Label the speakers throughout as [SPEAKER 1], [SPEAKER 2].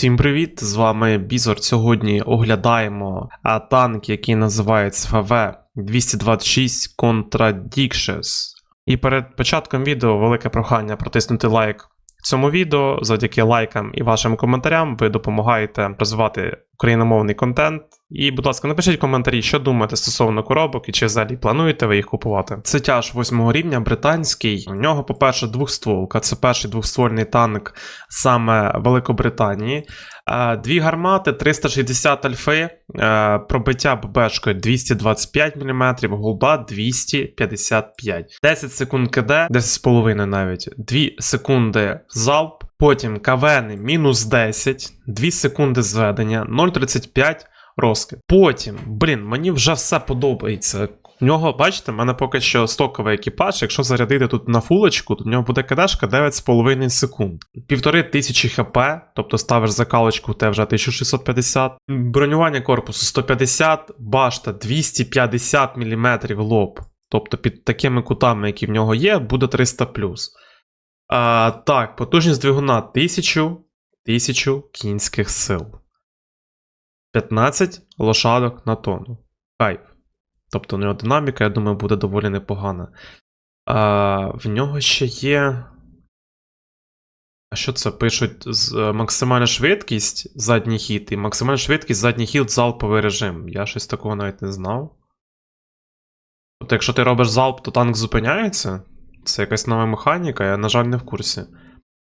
[SPEAKER 1] Всім привіт! З вами Бізор. Сьогодні оглядаємо танк, який називається ФВ 226 Contradictions. І перед початком відео велике прохання протиснути лайк цьому відео. Завдяки лайкам і вашим коментарям ви допомагаєте розвивати україномовний контент. І, будь ласка, напишіть коментарі, що думаєте стосовно коробок і чи взагалі плануєте ви їх купувати. Це тяж 8 рівня, британський. У нього, по-перше, двохстволка. Це перший двохствольний танк саме Великобританії. Е, Дві гармати, 360 альфи, е, пробиття ББшкою 225 мм, голда 255. 10 секунд КД, 10,5 навіть, 2 секунди залп, потім КВН мінус 10, 2 секунди зведення, 0,35 розкид. Потім, блін, мені вже все подобається. У нього, бачите, в мене поки що стоковий екіпаж. Якщо зарядити тут на фулочку, то в нього буде кадешка 9,5 секунд. Півтори тисячі хп, тобто ставиш закалочку, тебе вже 1650. Бронювання корпусу 150, башта 250 мм лоб. Тобто під такими кутами, які в нього є, буде 300 А, Так, потужність двигуна 1000, 1000 кінських сил. 15 лошадок на тонну. Кайф. Тобто у нього динаміка, я думаю, буде доволі непогана. А, В нього ще є. А що це пишуть? Е, максимальна швидкість задній хід і максимальна швидкість задній хід залповий режим. Я щось такого навіть не знав. Тобто, якщо ти робиш залп, то танк зупиняється. Це якась нова механіка, я, на жаль, не в курсі.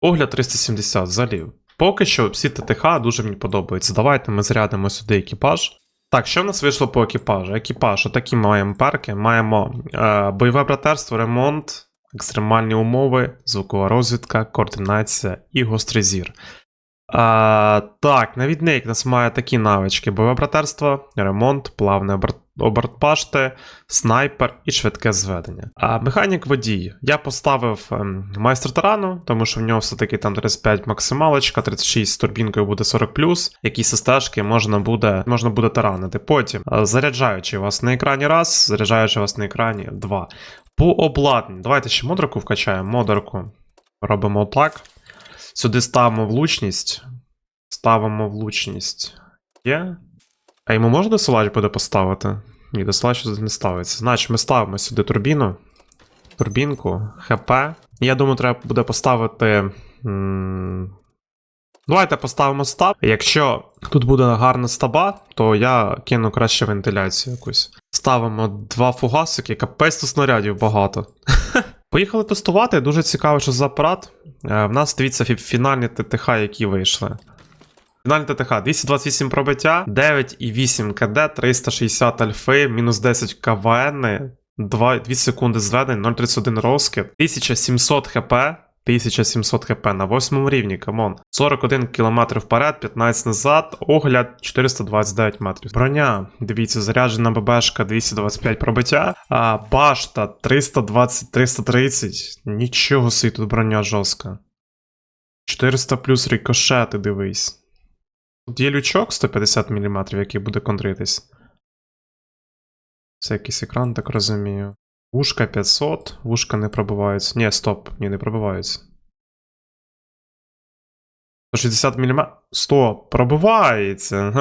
[SPEAKER 1] Огляд 370 залів. Поки що всі ТТХ дуже мені подобаються. Давайте ми зарядимо сюди екіпаж. Так, що в нас вийшло по екіпажу? Екіпаж, отакі маємо перки. Маємо е, бойове братерство, ремонт, екстремальні умови, звукова розвідка, координація і гострий зір. А, так, навідник нас має такі навички: бойове братерство, ремонт, плавне обер- обертпашти, снайпер і швидке зведення. А механік водій. Я поставив ем, майстер тарану, тому що в нього все-таки там 35 максималочка, 36 з турбінкою буде 40 які стежки можна буде, можна буде таранити. Потім е, заряджаючи вас на екрані раз, заряджаючи вас на екрані два. По обладнанню. Давайте ще модерку вкачаємо. Модерку робимо так. Сюди ставимо влучність. Ставимо влучність. Є. А йому можна досилач буде поставити? Ні, досилач сюди не ставиться. Значить, ми ставимо сюди турбіну. Турбінку, ХП. Я думаю, треба буде поставити. м, Давайте поставимо стаб. Якщо тут буде гарна стаба, то я кину краще вентиляцію якусь. Ставимо два фугасики, капець тут снарядів багато. Поїхали тестувати. Дуже цікаво, що за апарат. Е, В нас дивіться фінальні ТТХ, які вийшли. Фінальний ТТХ 228 пробиття, 9,8 КД, 360 альфи, мінус 10 КВН, 2, 2 секунди зведень, 0,31 розкид, 1700 хп, 1700 хп на 8 рівні, камон. 41 км вперед, 15 назад, огляд 429 метрів. Броня, дивіться, заряджена ББшка 225 пробиття, а башта 320, 330. Нічого собі тут броня жорстка. 400 плюс рикошети, дивись. Тут є лючок 150 мм, який буде контритись. Це якийсь екран, так розумію. Вушка 500, вушка не пробиваються. Ні, стоп, ні, не пробиваються. 160 мм. Стоп, пробивається.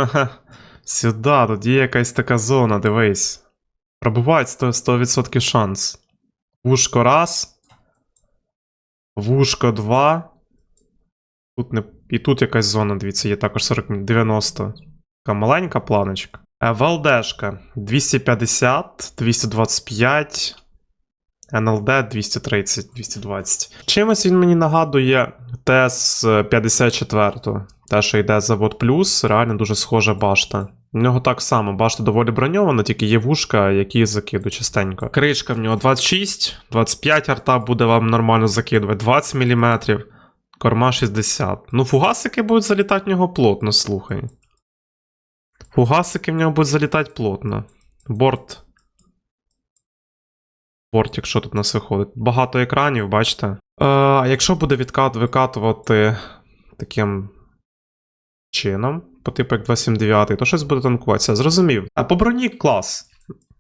[SPEAKER 1] Сюди, тут є якась така зона, дивись. Пробивається 100%, 100% шанс. Вушко раз. Вушко 2. Тут не... І тут якась зона, дивіться, є також 40 90. Така маленька планочка. Е, ВЛДшка 250, 225. НЛД 230, 220. Чимось він мені нагадує ТС 54, те, що йде завод плюс, реально дуже схожа башта. У нього так само, башта доволі броньована, тільки є вушка, які закидуть частенько. Кришка в нього 26, 25 арта буде вам нормально закидувати, 20 мм, корма 60. Ну, фугасики будуть залітати в нього плотно, слухай. Фугасики в нього будуть залітати плотно. Борт. Бортик, що тут нас виходить? Багато екранів, бачите? Е, А якщо буде відкат, викатувати таким чином, по типу як 279, то щось буде танкуватися. Зрозумів. А по броні клас.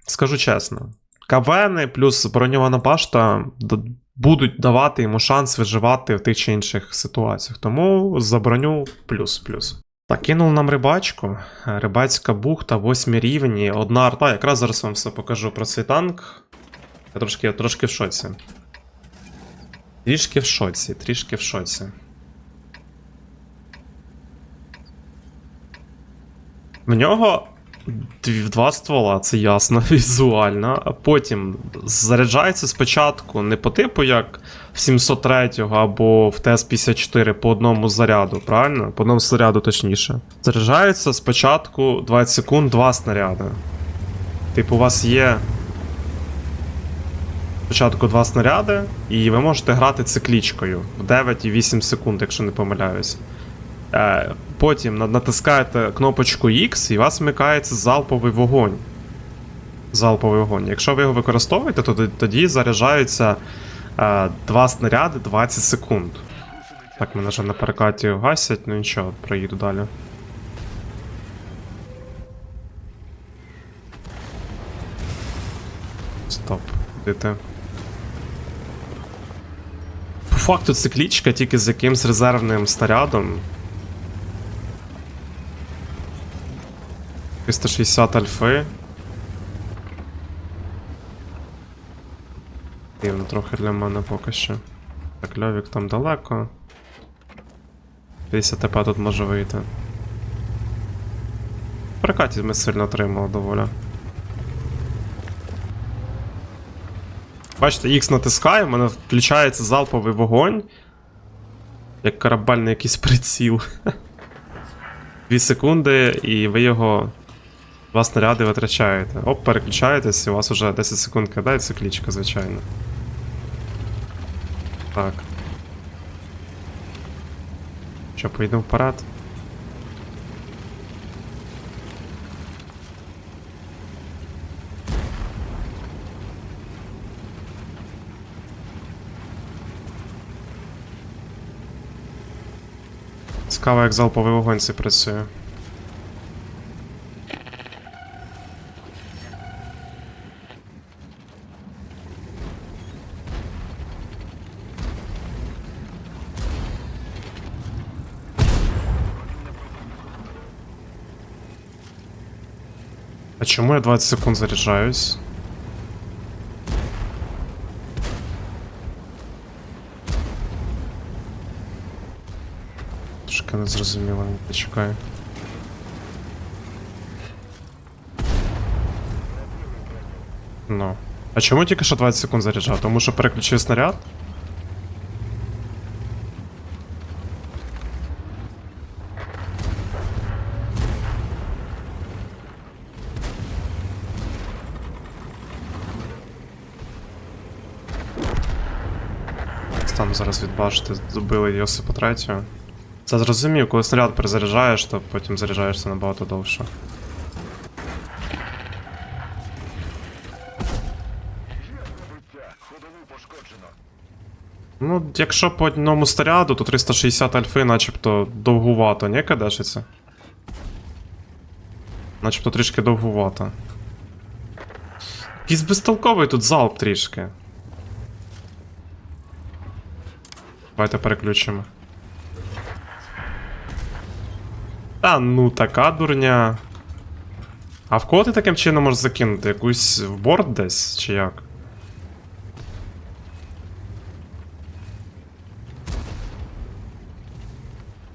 [SPEAKER 1] Скажу чесно. КВН плюс броньована башта д- будуть давати йому шанс виживати в тих чи інших ситуаціях. Тому за броню плюс-плюс. Так, кинув нам рибачку. Рибацька бухта, 8 рівні, одна арта. Якраз зараз вам все покажу про цей танк. Я трошки, я трошки в шоці. Трішки в шоці, трішки в шоці. В нього два ствола, це ясно, візуально. А потім заряджається спочатку не по типу, як в 703 або в ТС-54 по одному заряду, правильно? По одному заряду точніше. Заряджається спочатку 20 секунд два снаряди. Типу, у вас є спочатку два снаряди, і ви можете грати циклічкою в 9 і 8 секунд, якщо не помиляюсь. Потім натискаєте кнопочку X і у вас вмикається залповий вогонь. Залповий вогонь. Якщо ви його використовуєте, то тоді- заряджаються е, два снаряди 20 секунд. Так, мене вже на перекаті гасять, ну нічого, проїду далі. Стоп, де ти? По факту циклічка тільки з якимсь резервним снарядом. 360 альфи. Дивно трохи для мене поки що. Так, льовік там далеко. 50 ТП тут може вийти. В прокаті ми сильно отримали доволі. Бачите, X натискаю, в мене включається залповий вогонь. Як корабельний якийсь приціл. Дві секунди, і ви його. Два снаряди витрачаєте. Оп, переключаєтесь, і у вас вже 10 секунд кидається клічка, звичайно. Так. Що, поїдемо вперед? Цікаво, як залповий вогонь це працює. А чому я 20 секунд заряджаюсь? Трошки не зрозуміло, почекай. Ну. А чому тільки що 20 секунд заряджав? Тому що переключив снаряд? Стану зараз відбачити, добили Йосипа третього. Це зрозумів, коли снаряд перезаряджаєш, то потім заряджаєшся набагато довше. Ну, якщо по одному снаряду, то 360 альфи начебто довгувато, не кадешиться? Начебто трішки довгувато. Якийсь безтолковий тут залп трішки. Давайте переключимо. Та ну така дурня. А в кого ти таким чином можеш закинути? Якусь в борт десь, чи як?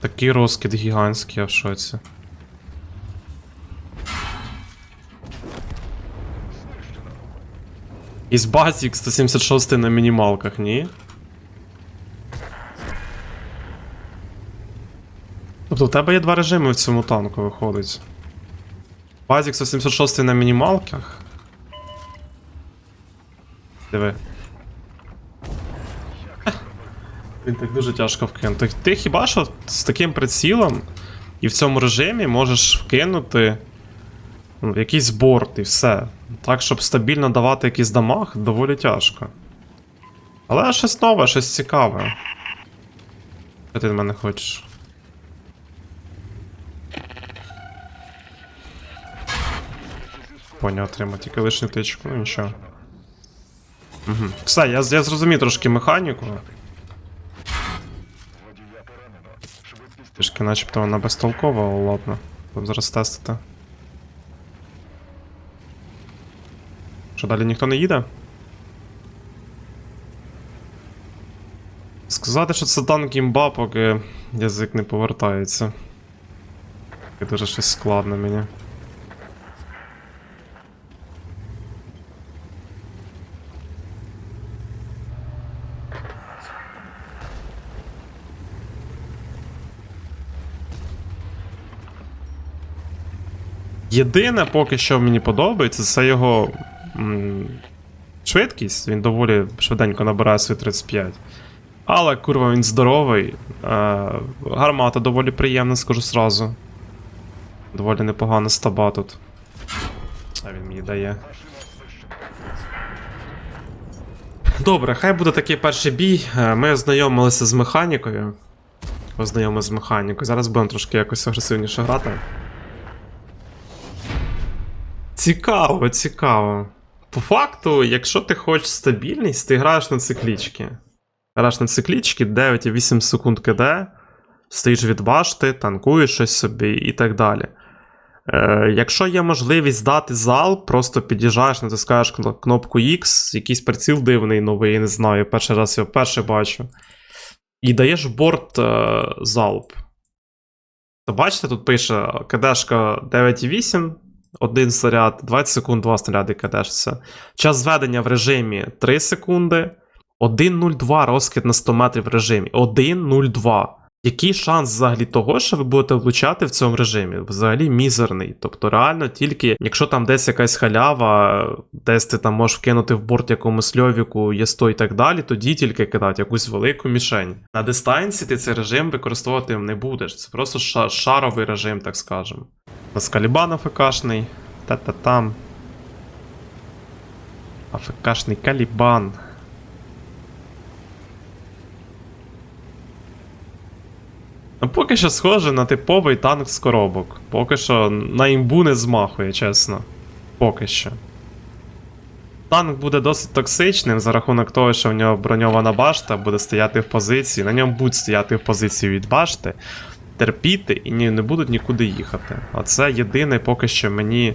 [SPEAKER 1] Такий розкид гігантський, я в шоці. Із Базік 176 на мінімалках, ні? Тобто у тебе є два режими в цьому танку виходить. Базік 176 на мінімалках. Диви. Він так дуже тяжко вкинути. Ти хіба що з таким прицілом і в цьому режимі можеш вкинути ну, якийсь борт і все. Так, щоб стабільно давати якийсь дамаг, доволі тяжко. Але щось нове, щось цікаве. Що ти від мене хочеш? Поняв, отримав тільки лишню тичку, ну нічого. Угу. Все, я, я зрозумів трошки механіку. Трішки начебто вона безтолкова, але ладно. Будемо зараз тестити. Що далі ніхто не їде? Сказати, що це танк імба, поки язик не повертається. Це дуже щось складно мені. Єдине, поки що мені подобається, це його швидкість. Він доволі швиденько набирає свій 35. Але курва він здоровий. Е, гармата доволі приємна, скажу сразу. Доволі непогана стаба тут. А він мені дає. Добре, хай буде такий перший бій. Е, Ми ознайомилися з механікою. Ознайомилися з механікою. Зараз будемо трошки якось агресивніше грати. Цікаво, цікаво. По факту, якщо ти хочеш стабільність, ти граєш на циклічки. Граєш на циклічки, 9,8 секунд КД, стоїш від башти, танкуєш щось собі і так далі. Е, якщо є можливість дати зал, просто під'їжджаєш, натискаєш кнопку X, якийсь приціл дивний новий, я не знаю, перший раз його перше бачу. І даєш борт е, залп. То бачите, тут пише КДшка 9,8, один снаряд, 20 секунд, 2 снаряди кидешся. Час зведення в режимі 3 секунди. 1.02 розкид на 100 метрів в режимі. 1.02. Який шанс взагалі того, що ви будете влучати в цьому режимі? Взагалі мізерний. Тобто, реально, тільки якщо там десь якась халява, десь ти там можеш вкинути в борт якомусь льовіку, єсто і так далі, тоді тільки кидати якусь велику мішень. На дистанції ти цей режим використовувати не будеш. Це просто шаровий режим, так скажемо. У нас Калібан АФКшний. Та-та-там. АФКшний Калібан. Ну, поки що схоже на типовий танк з коробок. Поки що на імбу не змахує, чесно. Поки що. Танк буде досить токсичним за рахунок того, що в нього броньована башта буде стояти в позиції. На ньому будуть стояти в позиції від башти, терпіти і ні, не будуть нікуди їхати. Оце єдине поки що мені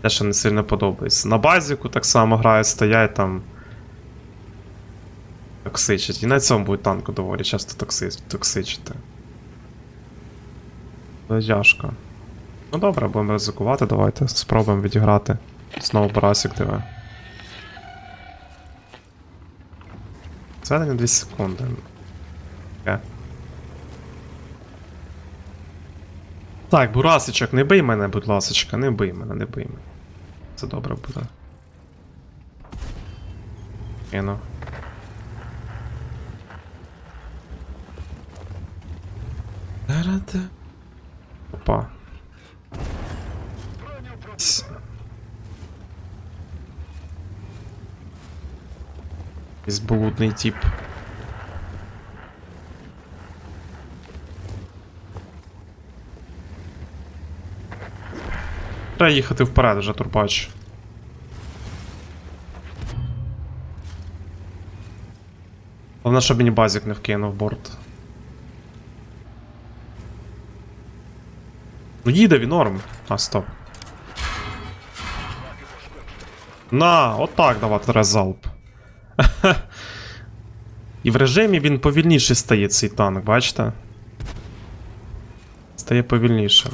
[SPEAKER 1] те, що не сильно подобається. На базіку так само грають, стоять там. Токсичать. І на цьому буде танку доволі часто токси- токсичити. Тяжко. Ну добре, будемо ризикувати, давайте спробуємо відіграти. Знову барасик диви. Зведення 2 секунди. Таке. Так, Бурасичок, не бий мене, будь ласочка, не бий мене, не бий мене. Це добре буде. Кину. Та-ра-та. Опа. С- Якийсь блудний тип. Треба їхати вперед вже, турбач. Головне, щоб мені базік не вкинув борт. Ну їде він норм. А, стоп. На, отак давати треба залп. І в режимі він повільніше стає цей танк, бачите? Стає повільнішим.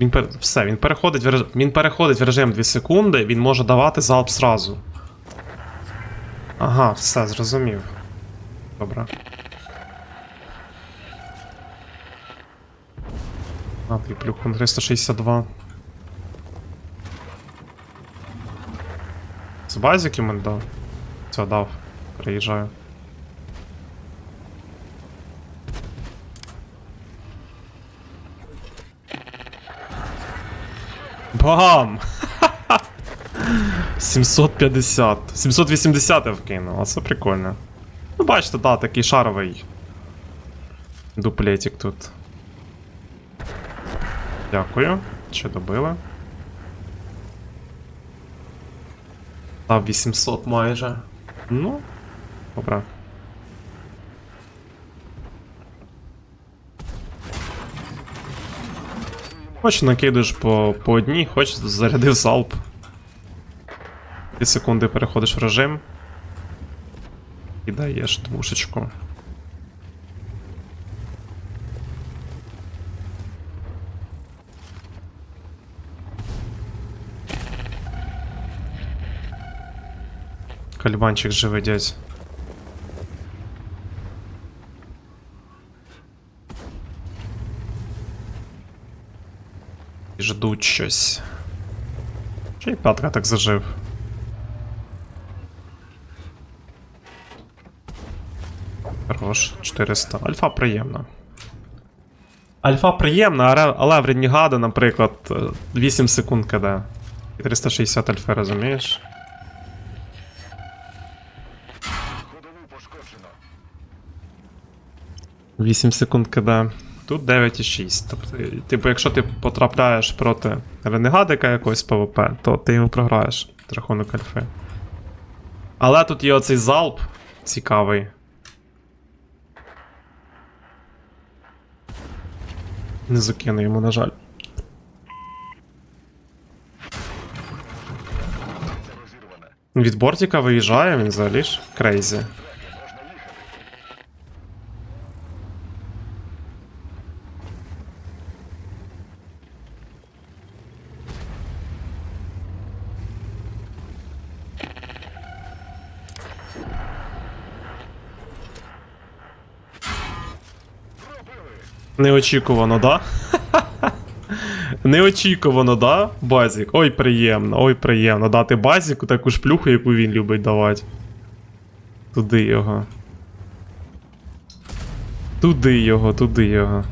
[SPEAKER 1] Він пер... Все, він переходить в реж... він переходить в режим 2 секунди, він може давати залп зразу. Ага, все, зрозумів. Добре. А, ти плюху на 362. З базики мене дав. Все, дав. Приїжджаю. Бам! 750. 780 я вкинув, а це прикольно. Ну, бачите, да, такий шаровий дуплетик тут. Дякую. Ще добили. Та 800 майже. Ну, добре. Хоч накидуєш по, по одній, хоч зарядив залп. 2 секунди переходиш в режим. І даєш двушечку. Кальбанчик живий дядь. І ждуть щось. Ще й так зажив. Хорош, 400. Альфа приємна. Альфа приємна, але- в Ренігада, наприклад, е, 8 секунд КД. І 360 альфи, розумієш? 8 секунд КД. Тут 9,6. Тобто, типу, якщо ти потрапляєш проти ренегадика якогось ПВП, то ти йому програєш з рахунок альфи. Але тут є оцей залп цікавий. Не закину йому, на жаль. Від бортика виїжджає, він взагалі ж крейзі. Неочікувано, да? Неочікувано, да? Базік. Ой, приємно, ой, приємно. Дати базіку таку ж плюху, яку він любить давати. Туди його. Туди його, туди його.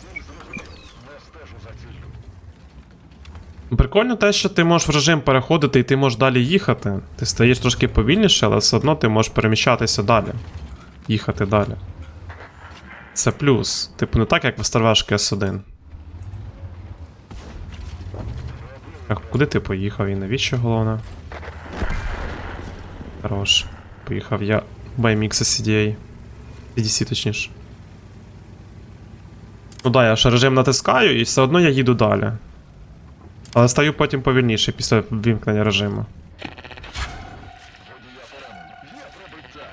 [SPEAKER 2] Ціль зрозумів. Не стежу за ціллю.
[SPEAKER 1] Прикольно те, що ти можеш в режим переходити і ти можеш далі їхати. Ти стаєш трошки повільніше, але все одно ти можеш переміщатися далі. Їхати далі. Це плюс. Типу, не так, як в Старвешки S1. Так, куди ти поїхав і навіщо головне? Хорош. Поїхав я BMX CDA. CDC точніше. Ну да, я ще режим натискаю і все одно я їду далі. Але стаю потім повільніше після вімкнення режиму.
[SPEAKER 2] Водія поранено. Є пробиття.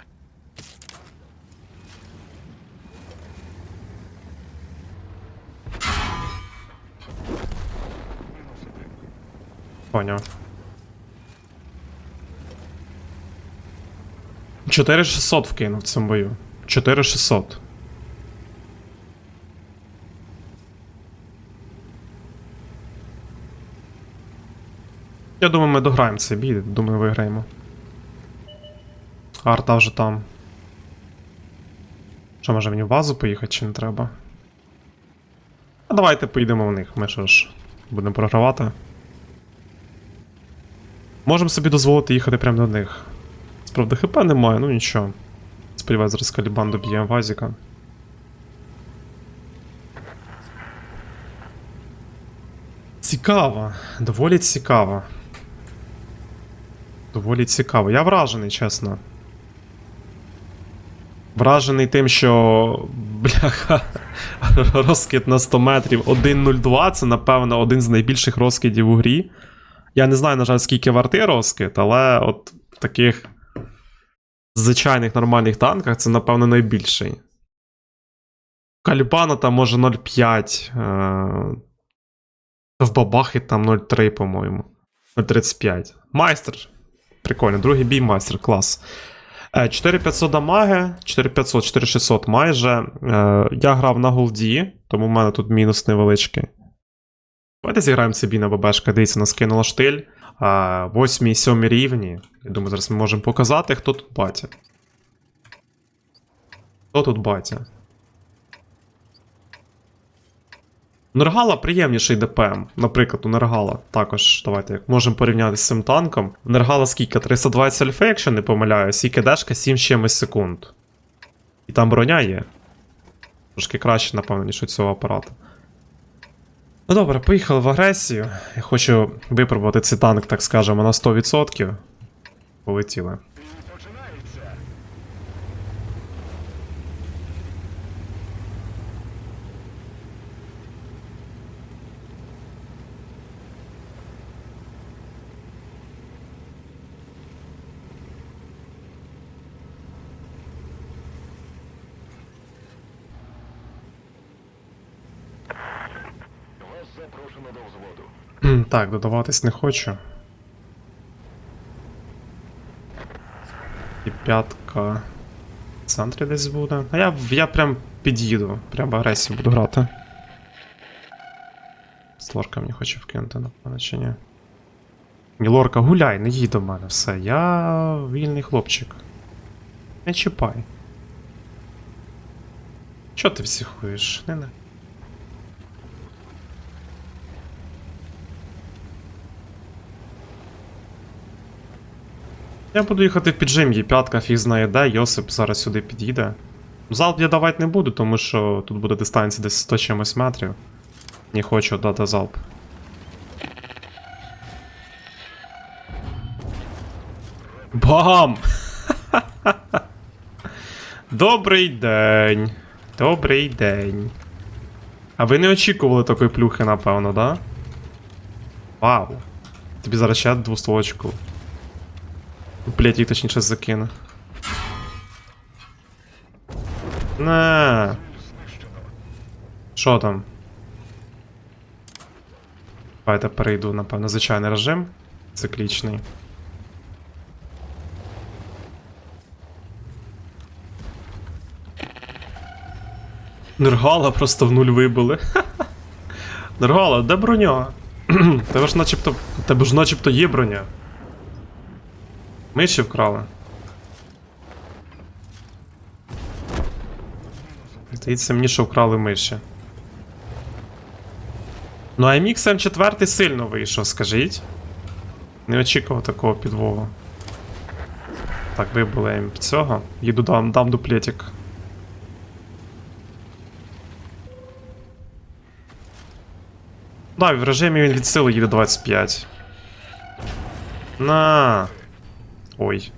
[SPEAKER 2] Мінус один.
[SPEAKER 1] Поняв. 4600 вкинув в цьому бою. 4600. Я думаю, ми дограємо цей бій, думаю, виграємо. Арта вже там. Що, може мені в базу поїхати чи не треба? А давайте поїдемо в них, ми що ж будемо програвати. Можемо собі дозволити їхати прямо до них. Справді ХП немає, ну нічого. Сподіваюсь, зараз Калібан доб'є Вазіка. Цікаво. Доволі цікаво. Доволі цікаво. Я вражений, чесно. Вражений тим, що. Бляха. Розкид на 100 метрів 1.02 це, напевно, один з найбільших розкидів у грі. Я не знаю, на жаль, скільки вартий розкид, але от в таких звичайних нормальних танках це, напевно, найбільший. Калібана там може 0,5. Е- в бабахи там 0,3, по-моєму. 0,35. Майстер. Прикольно, другий бій майстер, клас. Е, 4500 дамаги, 4500, 4600 майже. Е, я грав на голді, тому в мене тут мінус невеличкий. Давайте зіграємо цей бій на ББшка. Дивіться, нас кинула штиль. 8 і 7 рівні. Я думаю, зараз ми можемо показати, хто тут батя. Хто тут батя? У Нергала приємніший ДПМ. Наприклад, у Нергала також. Давайте як можемо порівняти з цим танком. Нергала скільки? 320 альфи, якщо не помиляюсь, і кидешка 7 з чимось секунд. І там броня є. Трошки краще, напевно, ніж у цього апарату. Ну добре, поїхали в агресію. Я хочу випробувати цей танк, так скажемо, на 100%. Полетіли.
[SPEAKER 2] Бій починається. Запрошено до взводу.
[SPEAKER 1] Так, додаватись не хочу. І п'ятка в центрі десь буде. А я, я прям під'їду, прям в агресію буду грати. Слорка мені хоче вкинути, напевно, чи ні. Ні, Лорка, гуляй, не їдь до мене, все. Я вільний хлопчик. Не чіпай. Чо ти психуєш? Не, не. Я буду їхати в піджим'ї, п'ятка фіг знає де, Йосип зараз сюди під'їде. Залп я давати не буду, тому що тут буде дистанція десь 100 чимось метрів. Не хочу дати залп. Бам! Добрий день. Добрий день. А ви не очікували такої плюхи, напевно, да? Вау. Тобі зараз ще двостволочку. Блять, їх точніше закину.
[SPEAKER 2] Знищено.
[SPEAKER 1] Що там? Давайте перейду, напевно, звичайний режим. Циклічний. Нергала просто в нуль вибили. Нергала, де броня? Тебе ж начебто. Тебе ж начебто є броня. Миші вкрали. Здається, мені що вкрали миші. Ну, а MX M4 сильно вийшов, скажіть. Не очікував такого підвогу. Так, вибили М цього. Їду дам, дам дуплетик. Да, в режимі він від сили їде 25. На. Ой.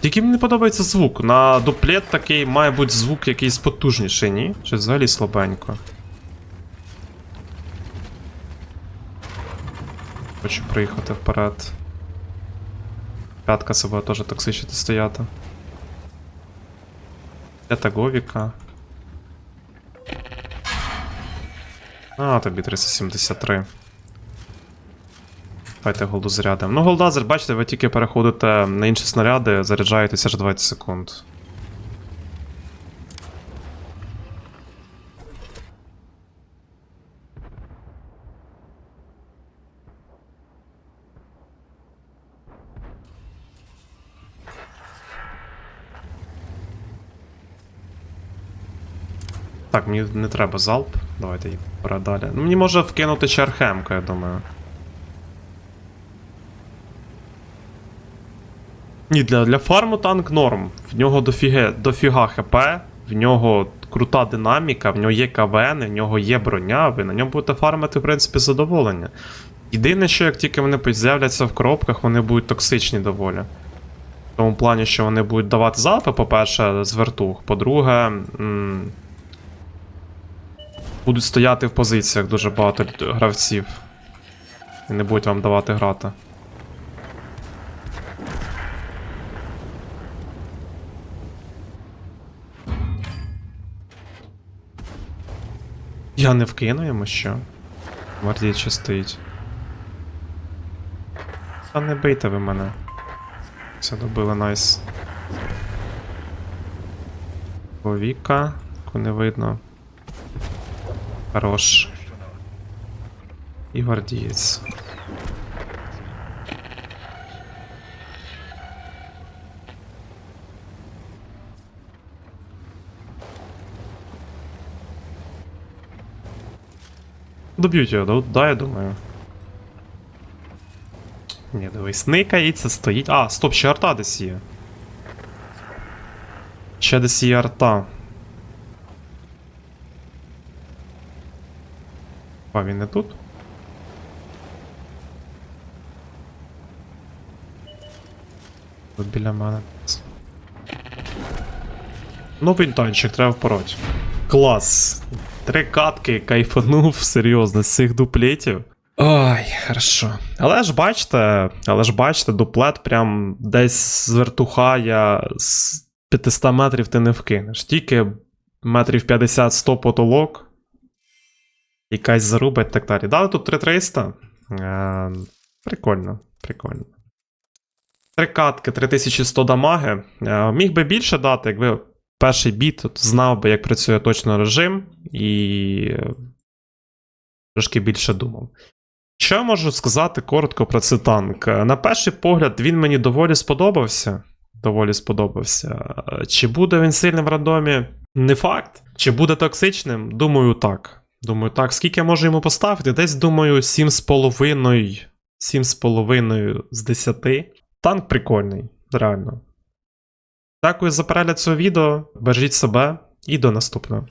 [SPEAKER 1] Тільки мені не подобається звук. На дуплет такий має бути звук якийсь потужніший, ні? Чи взагалі слабенько. Хочу приїхати вперед. П'ятка себе теж токсичити стояти. Де Говіка? А, тобі 373. Давайте голду зарядимо. Ну, голдазер, бачите, ви тільки переходите на інші снаряди, заряджаєтеся аж 20 секунд. Так, мені не треба залп. Давайте їх вперед далі. Ну, мені може вкинути ще архемка, я думаю. Ні, для, для фарму танк норм. В нього дофіге, дофіга хп, в нього крута динаміка, в нього є КВН, в нього є броня, ви на ньому будете фармити, в принципі, задоволення. Єдине, що як тільки вони з'являться в коробках, вони будуть токсичні доволі. В тому плані, що вони будуть давати залпи, по-перше, з вертух. По-друге, м, будуть стояти в позиціях дуже багато гравців. І не будуть вам давати грати. Я не вкину йому що. Гвардія ще стоїть. Та не бийте ви мене. Все добили, найс. Повіка, яку не видно. Хорош. І гвардієць. Доб'ють його, да, да, я думаю. Ні, дивись, никається, стоїть. А, стоп, ще арта десь є. Ще десь є арта. А він не тут? Тут біля мене. Новий танчик, треба впороть. Клас. Три катки, кайфанув, серйозно, з цих дуплетів. Ой, хорошо. Але ж бачите, але ж бачите, дуплет прям десь звертухає з 500 метрів ти не вкинеш. Тільки метрів 50-100 потолок. якась заруба і так далі. Дали тут 3300. Е, прикольно, прикольно. Три катки, 3100 дамаги. Е, міг би більше дати, якби перший біт знав би, як працює точно режим, і е, трошки більше думав. Що я можу сказати коротко про цей танк? Е, На перший погляд, він мені доволі сподобався. Доволі сподобався. Е, Чи буде він сильним в рандомі? Не факт. Чи буде токсичним? Думаю, так. Думаю, так. Скільки я можу йому поставити? Десь думаю, 7,5. 7,5 з 10. Танк прикольний, реально. Дякую за перегляд цього відео. Бережіть себе і до наступного.